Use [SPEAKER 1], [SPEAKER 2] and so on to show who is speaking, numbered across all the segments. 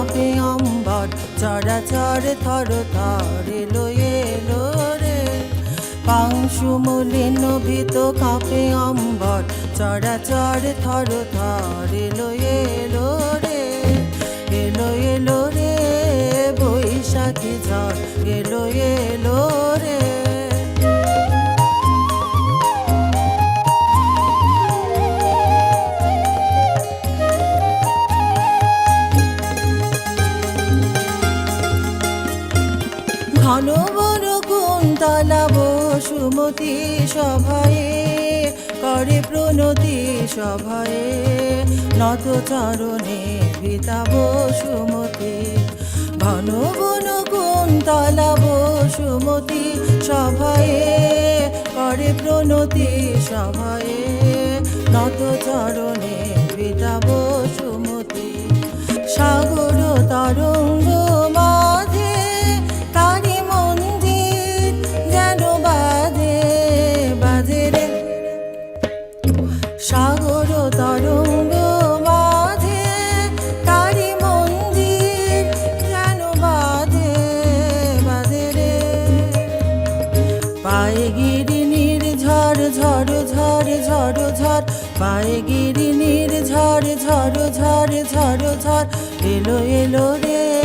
[SPEAKER 1] কাঁপে অম্বর চরাচর থর থর এলো এলো রে। পাংশু মলিন ভিত কাঁপে অম্বর চরাচর থর থর এলো এলো রে। এলো এলো রে, বৈশাখী ঝড় এলো এলো রে। ঘন বন কুন্তলা বসুমতী সভায়ে করে প্রণতি সভায়ে। নত চরণে ভিতা বসুমতী। ঘন বন কুন্তলা বসুমতী সভায়ে করে প্রণতি সভায়ে। নত চরণে ভিতা বসুমতী। ঝড় ঝড় ঝড় ঝড় পায়ে গিরিনীর ঝড় ঝড় ঝড় ঝড় ঝড়। এলো এলো রে।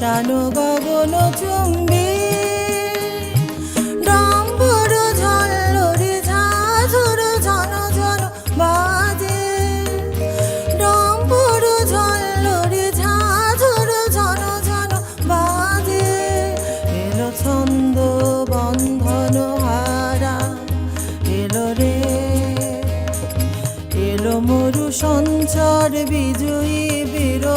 [SPEAKER 1] ঈশান গগন চুম্বি। ডম্বর ঝল্লরি ঝাঝুর ঝন ঝন বাজে। ডম্বর ঝল্লরি ঝাঝুর ঝন ঝন বাজে। এলো ছন্দ বন্ধন হারা। এলো রে। এলো মরু সঞ্চার বিজয়ী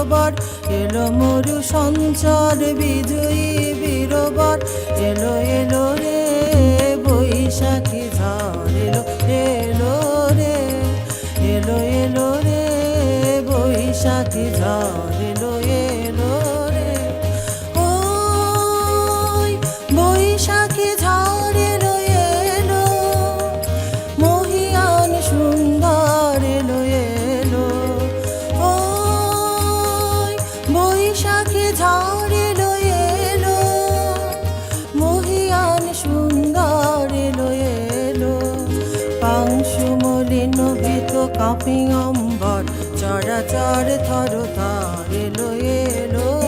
[SPEAKER 1] বীরবর। এলো মরু সঞ্চর, বিজয়ী বীরবর। এলো এলো রে, বৈশাখী ঝড়। এলো এলো রে, এলো এলো রে, বৈশাখী ঝড়। এলো বৈশাখী ঝড় এলো মহিয়ান সুন্দর এলো এলো। পাংশু মলিন ভীত কাঁপি অম্বর, চড়া থর এলো এলো এলো।